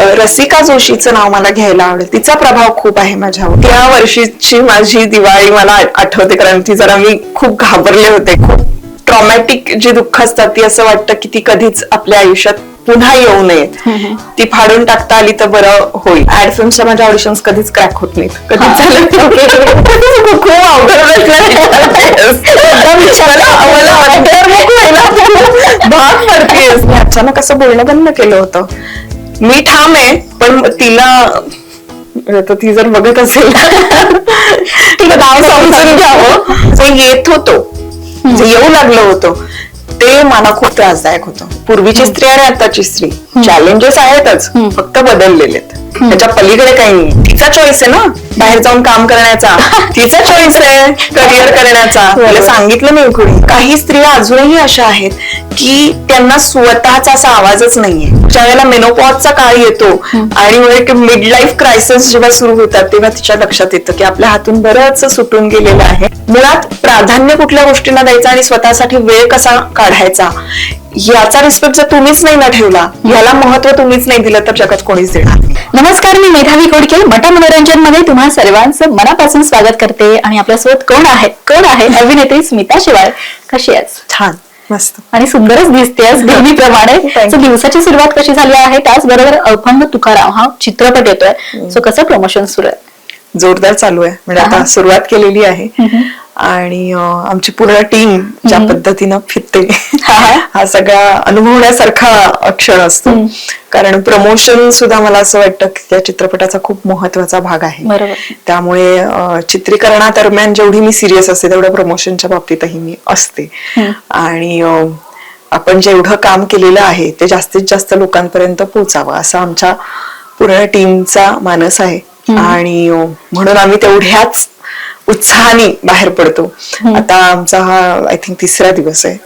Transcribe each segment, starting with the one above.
रसिका जोशीचं नाव मला घ्यायला आवडेल. तिचा प्रभाव खूप आहे माझ्यावर. त्या वर्षीची माझी दिवाळी मला आठ- आठवते कारण ती जरा मी खूप घाबरले होते. खूप ट्रॉमॅटिक जी दुःख असतात ती असं वाटतं की ती कधीच आपल्या आयुष्यात पुन्हा येऊ नयेत ती फाडून टाकता आली तर बरं होईल. ऍड फिल्मच्या माझ्या ऑडिशन्स कधीच क्रॅक होत नाहीत. कधीच झालं. खूप अवघड भाग पडतेस. मी अचानक असं बोलणं बंद केलं होतं. मी ठाम आहे पण तिला ती जर बघत असेल तिला नाव समजून घ्यावं जे येत होतो. जे येऊ लागलं होतं. ते मला खूप त्रासदायक होतं. पूर्वीची स्त्री आणि आताची स्त्री. चॅलेंजेस आहेतच फक्त बदललेले आहेत त्याच्या पलीकडे काही नाही. तिचा चॉईस आहे ना बाहेर जाऊन काम करण्याचा. तिचा चॉईस आहे करिअर करण्याचा. तिला सांगितलं नाही कुणी. काही स्त्रिया अजूनही अशा आहेत. की त्यांना स्वतःचा असा आवाजच नाहीये. ज्या वेळेला मेनोपॉजचा काळ येतो आणि मग मिड लाईफ क्रायसिस जेव्हा सुरू होतात तेव्हा तिच्या लक्षात येतं की आपल्या हातून बरंच सुटून गेलेलं आहे. मुळात प्राधान्य कुठल्या गोष्टींना द्यायचं आणि स्वतःसाठी वेळ कसा काढायचा? याचा रिस्पेक्ट जर तुम्हीच नाही ना ठेवला याला महत्त्व तुम्हीच नाही दिलं तर जगात कोणीच देणार नमस्कार मी मेधावी कोडके. मटा मनोरंजनमध्ये तुम्हा सर्वांचं मनापासून स्वागत करते. आणि आपल्यासोबत कोण आहे कोण आहे अभिनेत्री स्मिता शिवाय. कशी आहेस? छान. मस्त. आणि सुंदरच दिसतेस नेहमीप्रमाणे So, दिवसाची सुरुवात कशी झाली आहे? त्याचबरोबर अभंग तुकाराम हा चित्रपट येतोय. सो कसं प्रमोशन सुरू आहे? जोरदार चालू आहे. म्हणजे आता सुरुवात केलेली आहे. आणि आमची पूर्ण टीम ज्या पद्धतीनं फिरते हा सगळा अनुभवण्यासारखा क्षण असतो. कारण प्रमोशन सुद्धा मला असं वाटतं की त्या चित्रपटाचा खूप महत्त्वाचा भाग आहे. त्यामुळे अं, चित्रीकरणादरम्यान जेवढी मी सिरियस असते तेवढं प्रमोशनच्या बाबतीतही मी असते. आणि आपण जेवढं काम केलेलं आहे ते जास्तीत जास्त लोकांपर्यंत पोहोचावं असा आमच्या पूर्ण टीमचा मानस आहे. आणि म्हणून आम्ही तेवढ्याच उत्साहाने बाहेर पडतो. आता आमचा हा आय थिंक तिसरा दिवस आहे.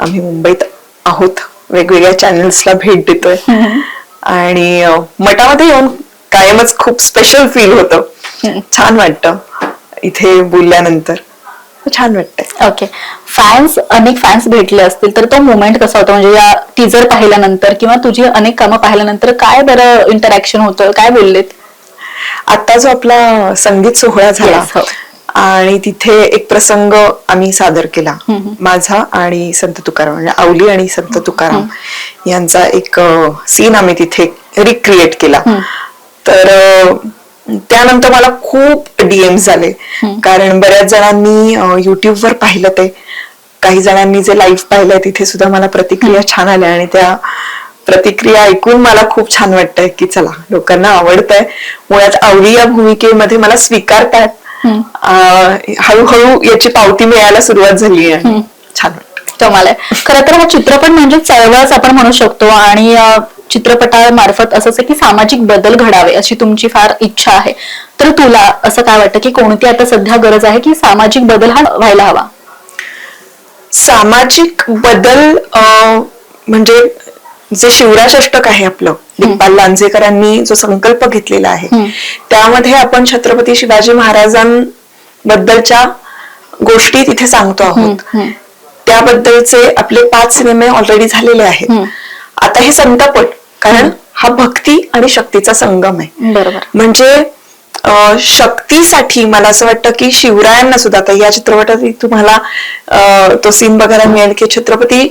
आम्ही मुंबईत आहोत. वेगवेगळ्या चॅनल्सला भेट देतोय. आणि मठामध्ये येऊन कायमच खूप स्पेशल फील होतं. छान वाटतं. इथे बोलल्यानंतर. छान वाटतंय. ओके फॅन्स अनेक फॅन्स भेटले असतील तर तो मोमेंट कसा होता? म्हणजे या टीजर पाहिल्यानंतर किंवा तुझी अनेक कामं पाहिल्यानंतर काय बरं इंटरॅक्शन होतं? काय बोललेत? आता जो आपला संगीत सोहळा झाला हो. आणि तिथे एक प्रसंग आम्ही सादर केला. माझा आणि संत तुकाराम म्हणजे आवली आणि संत तुकाराम यांचा एक सीन आम्ही तिथे रिक्रिएट केला. तर त्यानंतर मला खूप डीएम झाले. कारण बऱ्याच जणांनी युट्यूबवर पाहिलं ते. काही जणांनी जे लाईव्ह पाहिलंय तिथे सुद्धा मला प्रतिक्रिया छान आल्या आणि त्या प्रतिक्रिया ऐकून मला खूप छान वाटतंय की चला लोकांना आवडतंय. मुळात आवडी या भूमिकेमध्ये मला स्वीकारतात हळूहळू याची पावती मिळायला सुरुवात झाली आहे. छान कमाल आहे खरं तर हा चित्रपट म्हणजे चळवळच आपण म्हणू शकतो आणि चित्रपटामार्फत आहे की सामाजिक बदल घडावे अशी तुमची फार इच्छा आहे. तर तुला असं काय वाटतं की कोणती आता सध्या गरज आहे की सामाजिक बदल हा व्हायला हवा? सामाजिक बदल म्हणजे जे शिवराष्ट्रक आहे आपलं दिग्पाल लांजेकरांनी जो संकल्प घेतलेला आहे त्यामध्ये आपण छत्रपती शिवाजी महाराजांबद्दलच्या गोष्टी तिथे सांगतो आहोत. त्याबद्दलचे आपले पाच सिनेमे ऑलरेडी झालेले आहेत. आता हे संतपट कारण हा भक्ती आणि शक्तीचा संगम आहे. बरोबर. म्हणजे शक्तीसाठी मला असं वाटतं की शिवरायांना सुद्धा आता या चित्रपटात तुम्हाला तो सीन बघायला मिळेल की छत्रपती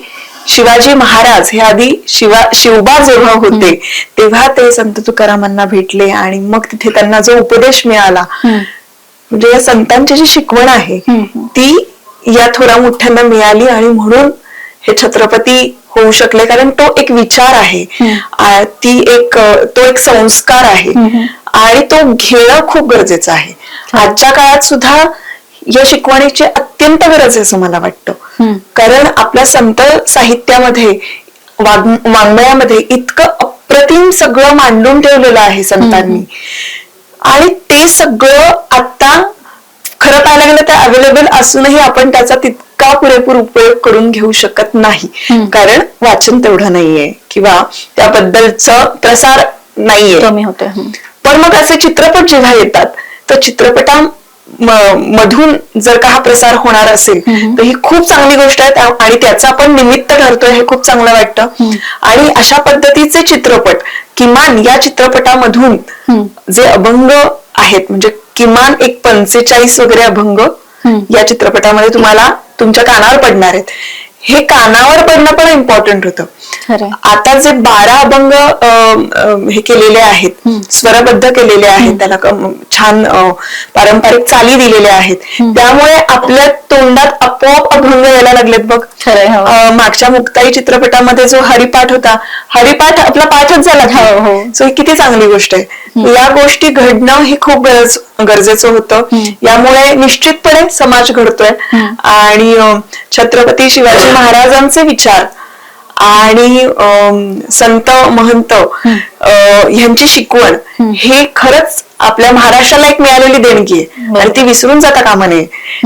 शिवाजी महाराज हे आधी शिवा शिवबा जेव्हा होते तेव्हा ते संत तुकारामांना भेटले आणि मग तिथे त्यांना जो उपदेश मिळाला म्हणजे या संतांची जी शिकवण आहे ती या थोरा मोठ्यांना मिळाली आणि म्हणून हे छत्रपती होऊ शकले. कारण तो एक विचार आहे. ती एक तो एक संस्कार आहे. आणि तो घेणं खूप गरजेचं आहे. आजच्या काळात सुद्धा या शिकवणीची अत्यंत गरज आहे असं मला वाटतं. कारण आपल्या संत साहित्यामध्ये वाङ् वाङ्मयामध्ये इतकं अप्रतिम सगळं मांडून ठेवलेलं आहे संतांनी. आणि ते सगळं आता खरं पाहायला गेलं तर अवेलेबल असूनही आपण त्याचा तितका पुरेपूर उपयोग करून घेऊ शकत नाही. कारण वाचन तेवढं नाहीये किंवा त्याबद्दलचा प्रसार नाहीये. कमी होते हम्म. पण मग असे चित्रपट जेव्हा येतात तर चित्रपटा मधून जर का हा प्रसार होणार असेल तर ही खूप चांगली गोष्ट आहे. आणि त्याचं आपण निमित्त ठरतोय हे खूप चांगलं वाटतं. आणि अशा पद्धतीचे चित्रपट किमान या चित्रपटामधून जे अभंग आहेत म्हणजे किमान एक पंचेचाळीस वगैरे अभंग या चित्रपटामध्ये तुम्हाला तुमच्या कानावर पडणार आहेत. हे कानावर पडणं पण इम्पॉर्टंट होतं. आता जे बारा अभंग हे केलेले आहेत स्वरबद्ध केलेले आहेत त्याला छान पारंपरिक चाली दिलेल्या आहेत. त्यामुळे आपल्या तोंडात आपोआप अभंग यायला लागलेत बघ. हो. मागच्या मुक्ताई चित्रपटामध्ये जो हरिपाठ होता हरिपाठ आपला पाठच झाला हो, हो. सो ही किती चांगली गोष्ट आहे. या गोष्टी घडणं हे खूप गरज गरजेचं होतं. यामुळे निश्चितपणे समाज घडतोय. आणि छत्रपती शिवाजी महाराजांचे विचार आणि अं, संत महंत ह्यांची शिकवण हे. खरंच आपल्या महाराष्ट्राला एक मिळालेली देणगी आहे. आणि ती विसरून जाता कामा नये.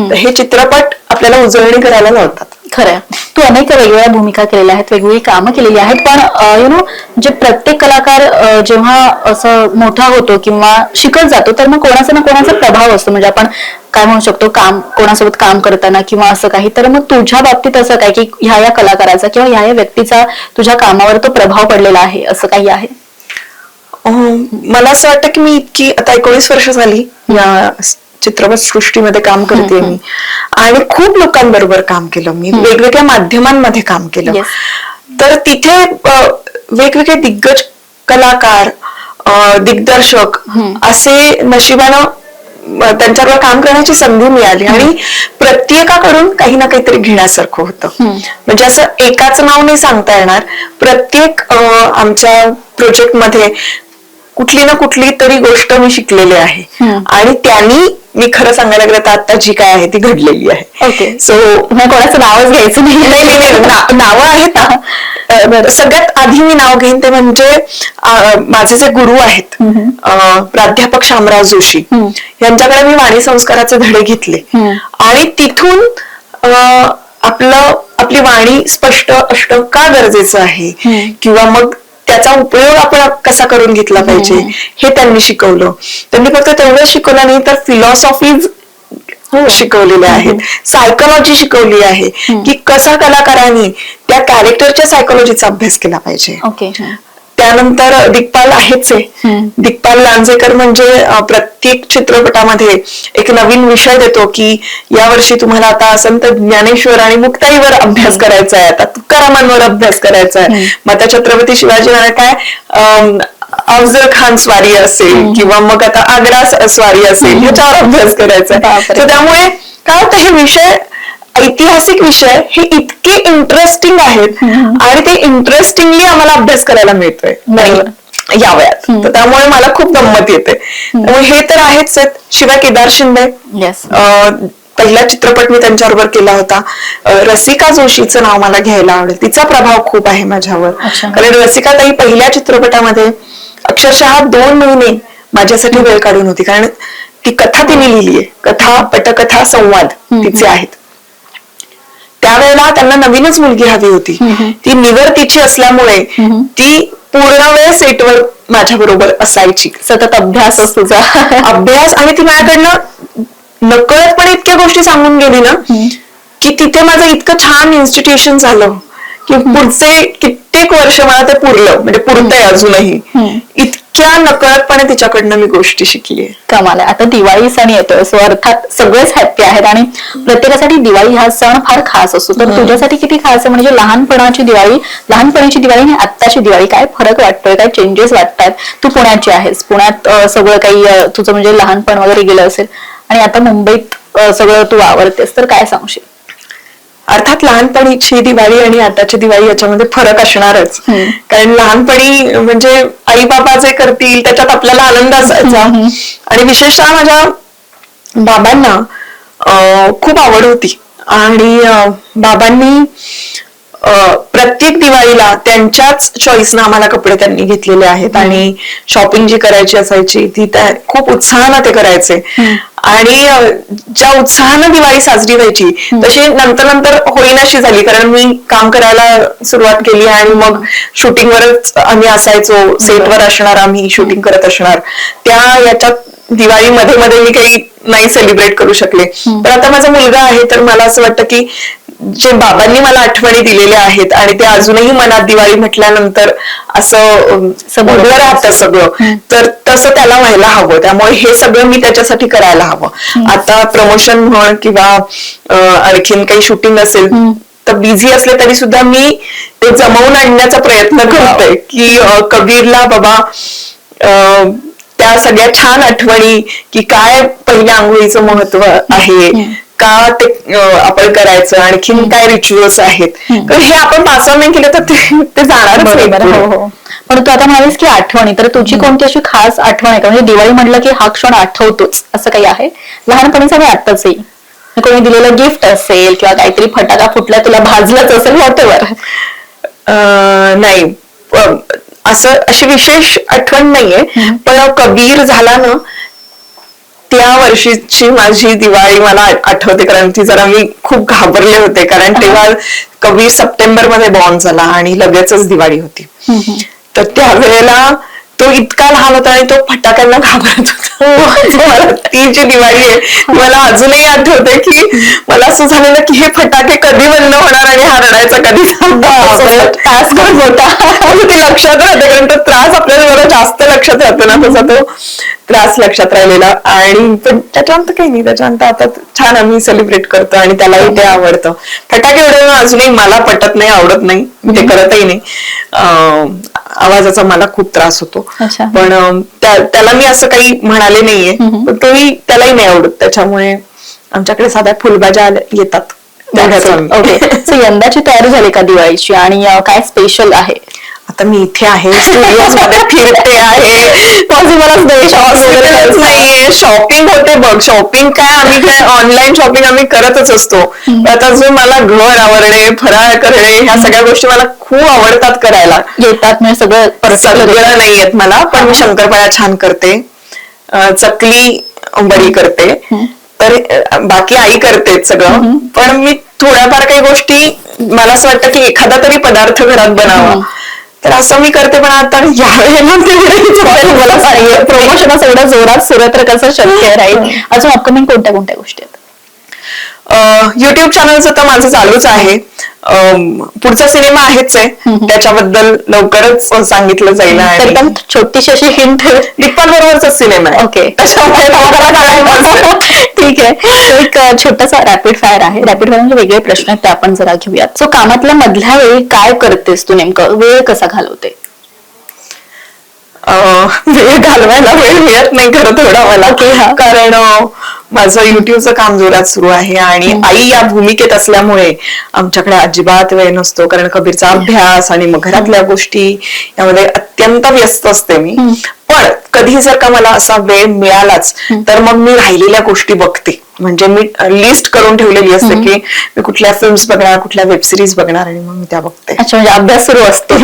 तर हे चित्रपट आपल्याला उजळणी करायला लावतात खरंय. तू अनेक वेगवेगळ्या भूमिका केलेल्या आहेत वेगवेगळी कामं केलेली आहेत पण यु नो जे प्रत्येक कलाकार जेव्हा असं मोठा होतो किंवा शिकत जातो तर मग कोणाचा ना कोणाचा प्रभाव असतो. म्हणजे आपण काय म्हणू शकतो काम कोणासोबत काम करताना किंवा असं काही तर मग तुझ्या बाबतीत असं काय की ह्या या कलाकाराचा किंवा ह्या या व्यक्तीचा तुझ्या कामावर तो प्रभाव पडलेला आहे असं काही आहे? मला असं वाटतं की मी इतकी आता एकोणीस वर्ष झाली या चित्रपट सृष्टीमध्ये काम करते मी. आणि खूप लोकांबरोबर काम केलं मी. वेगवेगळ्या माध्यमांमध्ये काम केलं. Yes. तर तिथे वेगवेगळे दिग्गज कलाकार दिग्दर्शक असे नशिबानं त्यांच्याबरोबर काम करण्याची संधी मिळाली. आणि प्रत्येकाकडून काही ना काहीतरी घेण्यासारखं होतं. म्हणजे असं एकाच नाव नाही सांगता येणार. प्रत्येक आमच्या प्रोजेक्टमध्ये कुठली ना कुठली तरी गोष्ट मी शिकलेली आहे. आणि त्यांनी मी खरं सांगायला गेलं तर आता जी काय आहे ती घडलेली आहे. ओके. सो मग कोणाचं नावच घ्यायचं नाही नावं आहेत ना? सगळ्यात आधी मी नाव घेईन ते म्हणजे माझे जे गुरु आहेत प्राध्यापक शामराव जोशी यांच्याकडे मी वाणी संस्काराचे धडे घेतले. आणि तिथून आपलं आपली वाणी स्पष्ट असणं का गरजेचं आहे? किंवा मग त्याचा उपयोग आपण कसा करून घेतला पाहिजे हे. त्यांनी शिकवलं. त्यांनी फक्त तेवढं शिकवलं नाही तर फिलॉसॉफीज शिकवलेल्या आहेत. सायकोलॉजी शिकवली आहे की कसा कलाकारांनी त्या कॅरेक्टरच्या सायकोलॉजीचा अभ्यास केला पाहिजे. ओके त्यानंतर दिग्पाल आहेच आहे. दिग्पाल लांजेकर म्हणजे प्रत्येक चित्रपटामध्ये एक नवीन विषय देतो की यावर्षी तुम्हाला आता संत ज्ञानेश्वर आणि मुक्ताईवर अभ्यास करायचा आहे. आता तुकारामांवर अभ्यास करायचा आहे. मग आता छत्रपती शिवाजी महाराज काय अफजल खान स्वारी असेल किंवा मग आता आग्रा स- स्वारी असेल ह्याच्यावर अभ्यास करायचा आहे. तर त्यामुळे काय होतं हे विषय ऐतिहासिक विषय हे इतके इंटरेस्टिंग आहेत आणि ते इंटरेस्टिंगली आम्हाला अभ्यास करायला मिळतोय. बरोबर. या वयात. तर त्यामुळे मला खूप गंमत येते. त्यामुळे हे तर आहेच आहेत. शिवाय केदार शिंदे. पहिला चित्रपट मी त्यांच्याबरोबर केला होता. रसिका जोशीचं नाव मला घ्यायला आवडेल. तिचा प्रभाव खूप आहे माझ्यावर. कारण रसिका ताई पहिल्या चित्रपटामध्ये अक्षरशः दोन महिने माझ्यासाठी वेळ काढून होती. कारण ती कथा तिने लिहिली आहे कथा पटकथा संवाद तिचे आहेत. त्यावेळेला त्यांना नवीनच मुलगी हवी होती. ती निवर्तीची असल्यामुळे ती पूर्ण वेळ सेटवर माझ्या बरोबर असायची. सतत अभ्यास असतो तुझा. अभ्यास आणि ती माझ्याकडनं नकळतपणे इतक्या गोष्टी सांगून गेली ना की तिथे माझं इतकं छान इन्स्टिट्यूशन झालं की पुढचे कित्येक वर्ष मला ते पुरलं. म्हणजे पुरतंय अजूनही. इतक्या नकळतपणे तिच्याकडनं मी गोष्टी शिकली कमाल आहे. आता दिवाळी सण येतोय. सो अर्थात सगळेच हॅप्पी आहेत आणि प्रत्येकासाठी दिवाळी हा सण फार खास असतो. तर तुझ्यासाठी किती खास आहे? म्हणजे लहानपणाची दिवाळी लहानपणीची दिवाळी आणि आत्ताची दिवाळी काय फरक वाटतोय? काय चेंजेस वाटतात तू पुण्याची आहेस. पुण्यात सगळं काही तुझं म्हणजे लहानपण वगैरे गेलं असेल. आणि आता मुंबईत सगळं तू आवडतेस तर काय सांगशील? अर्थात लहानपणीची दिवाळी आणि आताची दिवाळी याच्यामध्ये फरक असणारच. कारण लहानपणी म्हणजे आई बाबा जे करतील त्याच्यात आपल्याला आनंद असायचा. आणि विशेषतः माझ्या बाबांना खूप आवड होती. आणि बाबांनी प्रत्येक दिवाळीला त्यांच्याच चॉईसनं आम्हाला कपडे त्यांनी घेतलेले आहेत आणि शॉपिंग जी करायची असायची ती त्या खूप उत्साहानं ते करायचे. आणि ज्या उत्साहानं दिवाळी साजरी व्हायची तशी नंतर नंतर होईनाशी झाली. कारण मी काम करायला सुरुवात केली आणि मग शूटिंगवरच आम्ही असायचो. सेटवर असणार आम्ही शूटिंग करत असणार. त्या याच्यात दिवाळी मध्ये मध्ये मी काही नाही सेलिब्रेट करू शकले. पण आता माझा मुलगा आहे तर मला असं वाटतं की जे बाबांनी मला आठवणी दिलेल्या आहेत आणि ते अजूनही मनात दिवाळी म्हटल्यानंतर असं उभं राहतं सगळं. तर तसं त्याला व्हायला हवं. त्यामुळे हे सगळं मी त्याच्यासाठी करायला हवं. आता प्रमोशन म्हण किंवा अं, आणखीन काही शूटिंग असेल तर बिझी असले तरी सुद्धा मी ते जमवून आणण्याचा प्रयत्न करते की अं, कबीरला बाबा त्या सगळ्या छान आठवणी की काय पहिल्या आंघोळीचं महत्त्व आहे. का ते आपण करायचं? आणखीन काय रिच्युअल्स आहेत? तर हे आपण पाच नाही केलं तर ते जाणारच बरोबर हो. हो. पण तू आता म्हणालीस की आठवणी तर तुझी कोणती अशी खास आठवण आहे? का म्हणजे दिवाळी म्हटलं की हा क्षण आठवतोच असं काही आहे? लहानपणीचा काही आत्ताचही कोणी दिलेलं गिफ्ट असेल किंवा काहीतरी फटाका फुटला तुला भाजलंच असेल व्हॉटेवर अं, नाही. असं अशी विशेष आठवण नाहीये. पण कबीर झाला ना त्या वर्षीची माझी दिवाळी मला आठ- आठवते कारण ती जरा मी खूप घाबरले होते कारण तेव्हा कबीर सप्टेंबरमध्ये बॉर्न झाला आणि लगेचच दिवाळी होती. तर त्यावेळेला तो इतका लहान होता आणि तो फटाक्यांना घाबरत होता. मला ती जी दिवाळी आहे. मला अजूनही आठवते की मला असं झालेलं की हे फटाके कधी बंद होणार आणि हा रडायचा कधी होता. ते लक्षात राहते कारण तो त्रास आपल्याला जरा जास्त लक्षात राहतो ना तसा तो त्रास लक्षात राहिलेला. आणि पण त्याच्यानंतर काही नाही त्याच्यानंतर आता छान आम्ही सेलिब्रेट करतो आणि त्यालाही ते आवडतं. फटाके उडवणं अजूनही मला पटत नाही आवडत नाही. मी ते करतही नाही. आवाजाचा मला खूप त्रास होतो. पण त्याला मी असं काही म्हणाले नाहीये. पण तोही त्यालाही नाही आवडत. त्याच्यामुळे आमच्याकडे साध्या फुलभाज्या येतात. ओके सो यंदाची तयारी झाली का दिवाळीची? आणि काय स्पेशल आहे? आता मी इथे आहे मध्ये फिरते आहे. पॉसिबलच नाही नाहीये. शॉपिंग होते बघ. शॉपिंग काय आम्ही काय ऑनलाईन शॉपिंग आम्ही करतच असतो. आता जो मला घर आवरणे फराळ करणे ह्या सगळ्या गोष्टी मला खूप आवडतात करायला. येतात म्हणजे सगळं सगळं नाही येत मला पण मी शंकरपाळ्या छान करते. चकली बरी करते. तर बाकी आई करते सगळं. पण मी थोड्याफार काही गोष्टी मला असं वाटतं की एखादा तरी पदार्थ घरात बनावा. तर असं मी करते पण आता यावेळेला मला. प्रमोशन एवढं जोरात सुरू आहे तर कसं शक्य राहील अजून अपकमिंग कोणत्या कोणत्या गोष्टी आहेत? युट्यूब चॅनलचं तर माझं चालूच आहे. पुढचा सिनेमा आहेच आहे. त्याच्याबद्दल लवकरच सांगितलं जाईल एकदम छोटीशी अशी हिंट दिप्पल बरोबरचा सिनेमा आहे. ओके ठीक आहे. एक छोटासा रॅपिड फायर आहे. रॅपिड फायर म्हणजे वेगळे प्रश्न आहेत ते आपण जरा घेऊयात. सो कामातल्या मधल्या वेळी काय करतेस तू नेमकं? वेळ कसा घालवते? वेळ घालवायला वेळ मिळत नाही खरं थोडा मला. कारण माझं युट्यूबचं काम जोरात सुरू आहे आणि आई या भूमिकेत असल्यामुळे आमच्याकडे अजिबात वेळ नसतो. कारण कबीरचा अभ्यास आणि मग घरातल्या गोष्टी यामध्ये अत्यंत व्यस्त असते मी. पण कधी जर का मला असा वेळ मिळालाच तर मग मी राहिलेल्या गोष्टी बघते. म्हणजे मी लिस्ट करून ठेवलेली असते की मी कुठल्या फिल्म्स बघणार कुठल्या वेब सिरीज बघणार आणि मग मी त्या बघते. अच्छा म्हणजे अभ्यास सुरू असतो.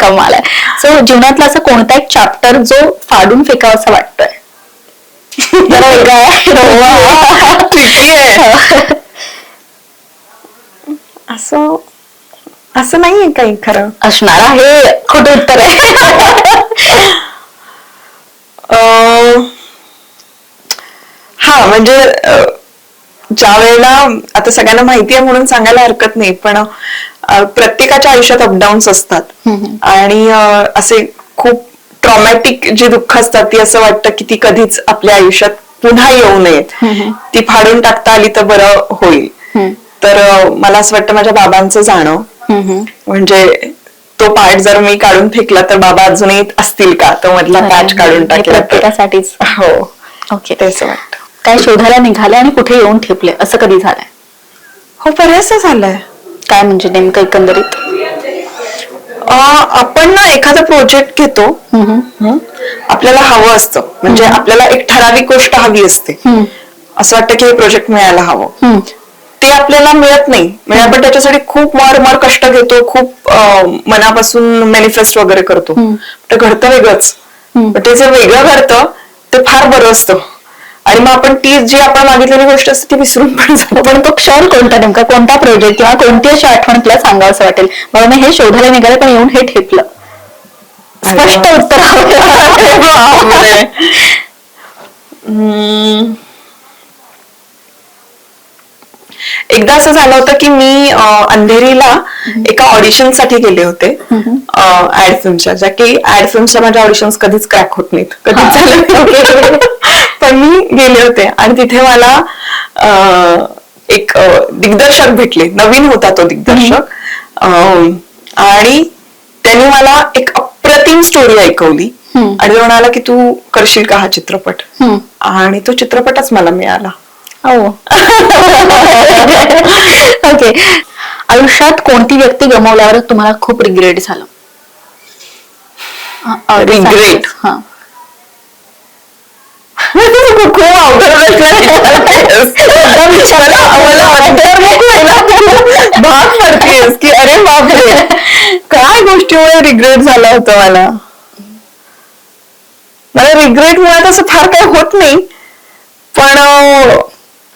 कमाल आहे. सो जीवनातला असं कोणता एक चॅप्टर जो फाडून फेकावा असं वाटतोय. Tricky आहे. असं असं नाहीये काही खरं. असणार आहे. खोटं उत्तर आहे. हा म्हणजे ज्या वेळेला आता सगळ्यांना माहिती आहे म्हणून सांगायला हरकत नाही पण प्रत्येकाच्या आयुष्यात अपडाऊन्स असतात. आणि असे खूप ट्रॉमॅटिक जी दुःख असतात ती असं वाटतं की ती कधीच आपल्या आयुष्यात पुन्हा येऊ नयेत ती फाडून टाकता आली तर बरं होईल. तर मला असं वाटतं माझ्या बाबांचं जाणं. म्हणजे तो पार्ट जर मी काढून फेकला तर बाबा अजूनही असतील का? तो मधला पॅच काढून हे टाकला. प्रत्येकासाठीच. हो. ओके तेच वाटतं. काय शोधायला निघाले आणि कुठे येऊन ठेपले असं कधी झालंय? हो बरेचसं झालंय. काय म्हणजे नेमकं एकंदरीत? अं, आपण ना एखादा प्रोजेक्ट घेतो? आपल्याला हवं असतं. म्हणजे आपल्याला एक ठराविक गोष्ट हवी असते. असं वाटतं की हे प्रोजेक्ट मिळायला हवं. ते आपल्याला मिळत नाही. म्हणजे आपण त्याच्यासाठी खूप मर मर कष्ट घेतो खूप अं, मनापासून मॅनिफेस्ट वगैरे करतो. ते घडतं वेगळंच. पण ते जे वेगळं घडतं ते फार बरं असतं. आणि मग आपण ती जी आपण मागितलेली गोष्ट असते ती विसरून पण जातो. पण तो क्षण कोणता नेमका? कोणता प्रोजेक्ट किंवा कोणती अशी आठवण तुला सांगावं असं वाटेल? बाबा मी हे शोधायला निघाले पण येऊन हे ठेपलं. स्पष्ट उत्तर. एकदा असं झालं होतं की मी अंधेरीला एका ऑडिशनसाठी गेले होते. ऍड फिल्मच्या ज्या की ऍड फिल्मच्या माझ्या ऑडिशन्स कधीच क्रॅक होत नाहीत. कधीच झालं. पण मी गेले होते आणि तिथे मला एक दिग्दर्शक भेटले. नवीन होता तो दिग्दर्शक. आणि त्यांनी मला एक अप्रतिम स्टोरी ऐकवली. आणि तो म्हणाला की तू करशील का हा चित्रपट. आणि तो चित्रपटच मला मिळाला. हो. ओके. आयुष्यात कोणती व्यक्ती गमावल्यावर तुम्हाला खूप रिग्रेट झालं? Regret? हा. खूप अवघड प्रश्न भाग पडतेस की अरे बापरे काय गोष्टीमुळे रिग्रेट झाला होता मला? मला रिग्रेट मुळे असं फार काही होत नाही. पण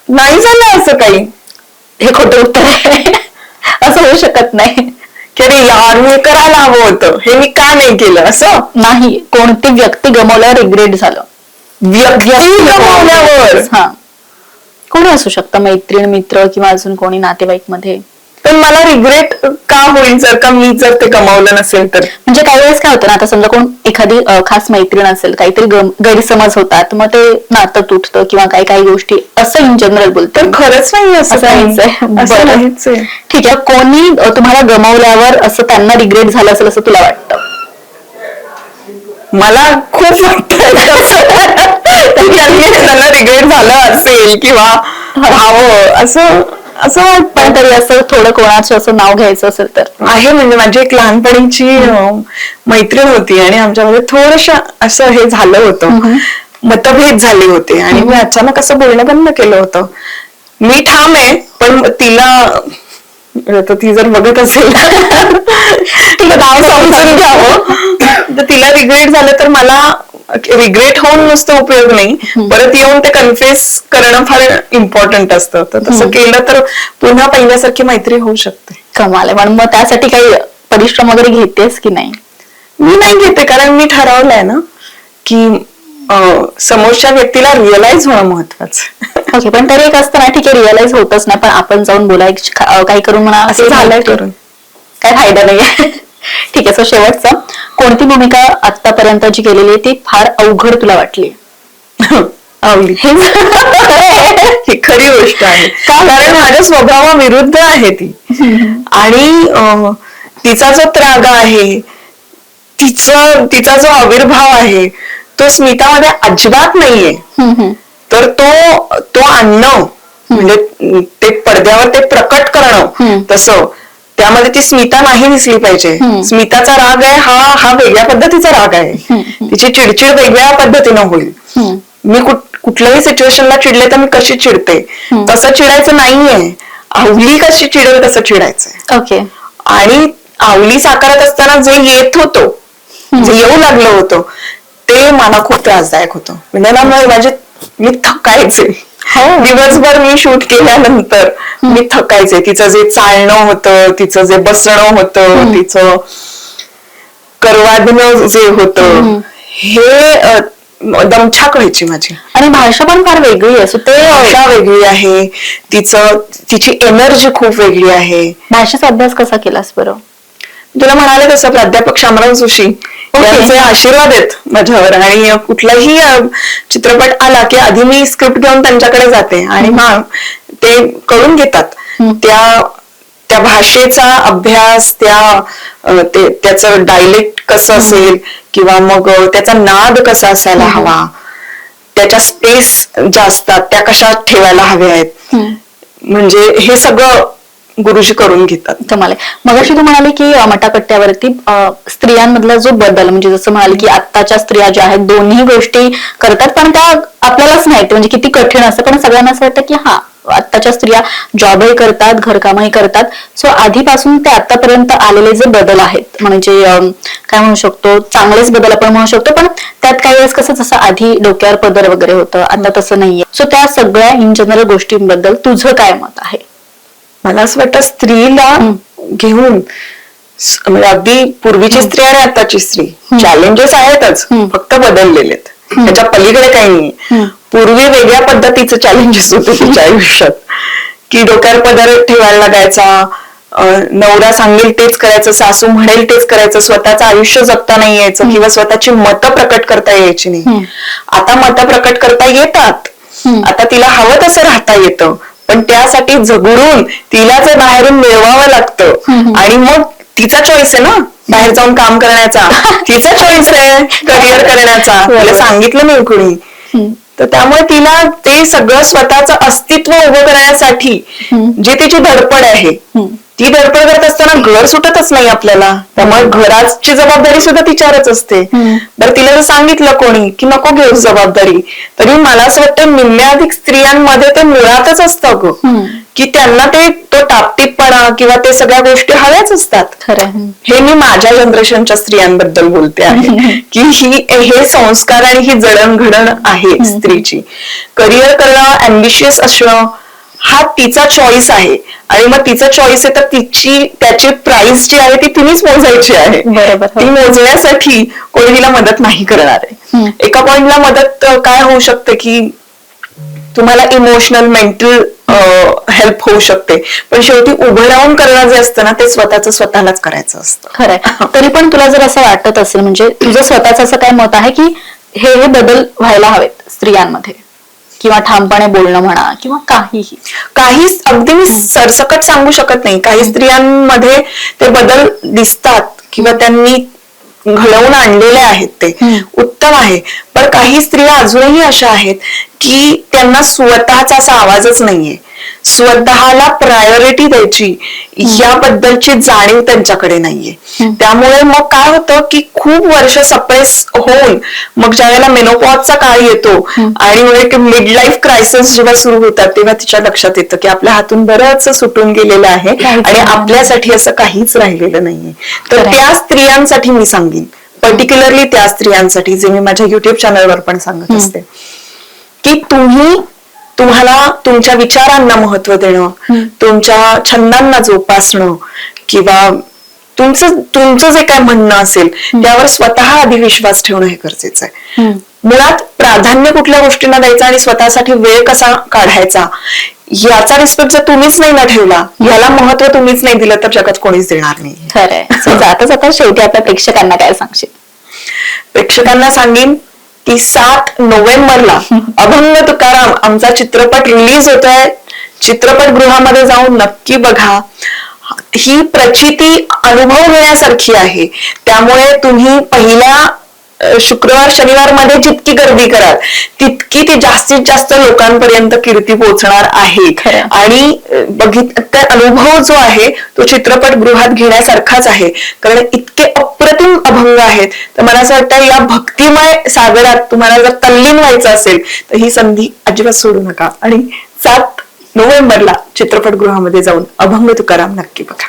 नाही झालं असं काही. हे खोटं उत्तर आहे. असं होऊ शकत नाही. की अरे यार मी करायला हवं होतं. हे मी का नाही केलं? असं? नाही. कोणती व्यक्ती गमावल्यावर रिग्रेट झालं? व्यक्ती गमावल्यावर हा कोणी असू शकतं मैत्रीण मित्र किंवा अजून कोणी नातेवाईकमध्ये पण मला रिग्रेट का होईल जर का मी जर ते गमावलं नसेल तर म्हणजे काही वेळेस काय होतं ना आता समजा कोण एखादी अ, खास मैत्रीण असेल काहीतरी गम- गैरसमज होतात मग ते नातं तुटतं किंवा काही काही गोष्टी असं इन जनरल बोलते तर खरंच नाही असं असं नाहीच आहे. काही. असं बरं. नाहीच आहे. ठीक आहे कोणी अ, तुम्हाला गमावल्यावर असं त्यांना रिग्रेट झालं असेल असं तुला वाटतं मला खूप त्यांना रिग्रेट झालं असेल किंवा हवं असं असं वाटतं तरी असं थोडं कोणाचं असं नाव घ्यायचं असेल तर. आहे म्हणजे माझी एक लहानपणीची मैत्रीण होती आणि आमच्यामध्ये थोडस असं हे झालं होतं. मतभेद झाले होते आणि मी अचानक असं बोलणं बंद केलं होतं. मी ठाम आहे पण तिला आता ती जर बघत असेल तिला नाव समजून घ्यावं तर तिला रिग्रेट झालं तर मला रिग्रेट होऊन नुसतं उपयोग नाही. परत येऊन ते कन्फ्युज करणं फार इम्पॉर्टंट असतं. तर तसं केलं तर पुन्हा पहिल्यासारखी मैत्री होऊ शकते. कमाल आहे. पण मग त्यासाठी काही परिश्रम वगैरे घेतेस की नाही? मी नाही घेते कारण मी ठरवलंय ना की समोरच्या व्यक्तीला रिअलाइज होणं महत्वाचं. ओके पण तरी एक असतं ना ठीक आहे रिअलाइज होतच नाही पण आपण जाऊन बोलायचं काही करून म्हणा असं झालंय करून. काय फायदा नाही. ठीक आहे सो शेवटचा कोणती भूमिका आतापर्यंत जी केलेली आहे ती फार अवघड तुला वाटली? आवली. ही खरी गोष्ट आहे. कारण माझ्या स्वभावाविरुद्ध आहे ती. आणि तिचा जो त्राग आहे तिचं तिचा जो आविर्भाव आहे तो स्मितामध्ये अजिबात नाहीये. तर तो तो आणणं म्हणजे ते पडद्यावर ते प्रकट करणं. तसं. त्यामध्ये ती स्मिता नाही दिसली पाहिजे. स्मिताचा राग आहे हा हा वेगळ्या पद्धतीचा राग आहे. तिची चिडचिड वेगळ्या पद्धतीनं होईल. मी कुठ- कुठल्याही सिच्युएशनला चिडले तर मी कशी चिडते? तसं चिडायचं नाहीये. आवली कशी चिडेल तसं चिडायचंय. ओके. आणि आवली साकारत असताना जे येत होतो जे येऊ लागलं होतं ते मला खूप त्रासदायक होतं. म्हणजे ना माझे मी थकायचे. दिवसभर मी शूट केल्यानंतर मी थकायचे. तिचं जे चालणं होतं तिचं जे बसणं होतं तिचं करवादणं जे होतं हे दमछाक व्हायची माझी. आणि भाषा पण फार वेगळी आहे. सो ते भाषा वेगळी आहे. तिचं तिची एनर्जी खूप वेगळी आहे. भाषेचा अभ्यास कसा केलास बरं? तुला म्हणाले तसं प्राध्यापक शामराव जोशी यांचे आशीर्वाद आहेत माझ्यावर आणि कुठलाही चित्रपट आला की आधी मी स्क्रिप्ट घेऊन त्यांच्याकडे जाते आणि मग ते करून घेतात. त्या त्या भाषेचा अभ्यास त्या त्याचं डायलेक्ट कसं असेल किंवा मग त्याचा नाद कसा असायला हवा त्याच्या स्पेस ज्या असतात त्या कशा ठेवायला हव्या आहेत. म्हणजे हे सगळं गुरुजी करून घेतात. कमाल. आहे मगाशी तू म्हणाली की अ, मटाकट्ट्यावरती अ, स्त्रियांमधला जो बदल म्हणजे जसं म्हणाली की आत्ताच्या स्त्रिया ज्या आहेत दोन्ही गोष्टी करतात पण त्या आपल्यालाच माहिती म्हणजे किती कठीण असतं पण सगळ्यांना असं वाटतं की हा आत्ताच्या स्त्रिया जॉबही करतात घरकामही करतात. सो आधीपासून ते आतापर्यंत आलेले जे बदल आहेत म्हणजे अम, काय म्हणू शकतो चांगलेच बदल आपण म्हणू शकतो पण त्यात काही वेळेस कसं जसं आधी डोक्यावर पदर वगैरे होतं आता तसं नाहीये. सो त्या सगळ्या इन जनरल गोष्टींबद्दल तुझं काय मत आहे? मला असं वाटतं स्त्रीला घेऊन म्हणजे अगदी पूर्वीची स्त्री आणि आताची स्त्री चॅलेंजेस आहेतच. फक्त बदललेले आहेत त्याच्या पलीकडे काही नाही पूर्वी वेगळ्या पद्धतीचं चॅलेंजेस होते तिच्या आयुष्यात. की डोक्यावर पदर ठेवायला लागायचा नवरा सांगेल तेच करायचं सासू म्हणेल तेच करायचं स्वतःचं आयुष्य जगता नाही यायचं किंवा स्वतःची मतं प्रकट करता यायची नाही. आता मतं प्रकट करता येतात. आता तिला हवं तसं राहता येतं. पण त्यासाठी झगडून तिला जे बाहेरून मिळवावं लागतं आणि मग तिचा चॉईस आहे ना बाहेर जाऊन काम करण्याचा तिचा चॉईस आहे करिअर करण्याचा तिला. सांगितलं नाही कोणी. तर त्यामुळे तिला ते सगळं स्वतःचं अस्तित्व उभं करण्यासाठी जी तिची धडपड आहे. ती धडपड करत असताना घर सुटतच नाही आपल्याला. त्यामुळे घराची जबाबदारी सुद्धा तिच्यावरच असते. बरं तिला जर सांगितलं कोणी की नको घेऊ जबाबदारी तरी मला असं वाटतं निम्म्याधिक स्त्रियांमध्ये ते मुळातच असतं ग. की त्यांना ते तो टापटीपणा किंवा ते सगळ्या गोष्टी हव्याच असतात. हे मी माझ्या जनरेशनच्या स्त्रियांबद्दल बोलते आहे. की ही हे संस्कार आणि ही जडणघडण आहे स्त्रीची. करिअर करणं अम्बिशियस असणं हा तिचा चॉईस आहे. आणि मग तिचा चॉईस आहे तर तिची त्याची प्राइस जी आहे ती तिनेच मोजायची आहे. बरोबर, हो. ती मोजण्यासाठी कोणी तिला मदत नाही करणार. आहे. एका पॉइंटला मदत काय होऊ शकते की तुम्हाला इमोशनल मेंटल हेल्प होऊ शकते. पण शेवटी उभं राहून करणं जे असतं ना ते स्वतःच स्वतःलाच करायचं असतं. खरंय. तरी पण तुला जर असं वाटत असेल म्हणजे तुझं स्वतःच असं काय मत आहे की हे हे बदल व्हायला हवेत स्त्रियांमध्ये? किंवा ठामपणे बोलणं म्हणा किंवा काहीही. काही अगदी मी सरसकट सांगू शकत नाही. काही स्त्रियांमध्ये ते बदल दिसतात किंवा त्यांनी घडवून आणलेले आहेत ते. उत्तम आहे. पण काही स्त्रिया अजूनही अशा आहेत की त्यांना स्वतःचा असा आवाजच नाहीये. स्वतःला प्रायोरिटी द्यायची याबद्दलची जाणीव त्यांच्याकडे नाहीये. त्यामुळे मग काय होतं की खूप वर्ष सप्रेस होऊन मग ज्या वेळेला मेनोपॉजचा काळ येतो आणि मग मिड लाईफ क्रायसिस जेव्हा सुरू होतात तेव्हा तिच्या लक्षात येतं की आपल्या हातून बरंच सुटून गेलेलं आहे आणि. आपल्यासाठी असं काहीच राहिलेलं नाहीये. तर. त्या स्त्रियांसाठी मी सांगेन. पर्टिक्युलरली त्या स्त्रियांसाठी जे मी माझ्या युट्यूब चॅनलवर पण सांगत असते. की तुम्ही तुम्हाला तुमच्या विचारांना महत्त्व देणं तुमच्या छंदांना जोपासणं किंवा तुमचं तुमचं जे काय म्हणणं असेल त्यावर स्वतः आधी विश्वास ठेवणं हे गरजेचं आहे. मुळात प्राधान्य कुठल्या गोष्टींना द्यायचं आणि स्वतःसाठी वेळ कसा काढायचा याचा रिस्पेक्ट जर तुम्हीच नाही ना ठेवला याला महत्त्व तुम्हीच नाही दिलं तर जगात कोणीच देणार नाही. खरंय. जाता जाता शेवटी आपल्या प्रेक्षकांना काय सांगशील? प्रेक्षकांना सांगेन की सात नोव्हेंबरला अभंग तुकाराम आमचा चित्रपट रिलीज होतोय. चित्रपटगृहामध्ये जाऊन नक्की बघा. ही प्रचिती अनुभव घेण्यासारखी आहे. त्यामुळे तुम्ही पहिल्या शुक्रवार शनिवारमध्ये जितकी गर्दी कराल तितकी ती जास्तीत जास्त लोकांपर्यंत कीर्ती पोहोचणार आहे. आणि बघित त्या अनुभव जो आहे तो चित्रपट गृहात घेण्यासारखाच आहे. कारण इतके अप्रतिम अभंग आहेत तर मला असं वाटतं या भक्तिमय सागरात तुम्हाला जर तल्लीन व्हायचं असेल तर ही संधी अजिबात सोडू नका. आणि सात नोव्हेंबरला चित्रपटगृहामध्ये जाऊन अभंग तुकाराम नक्की बघा.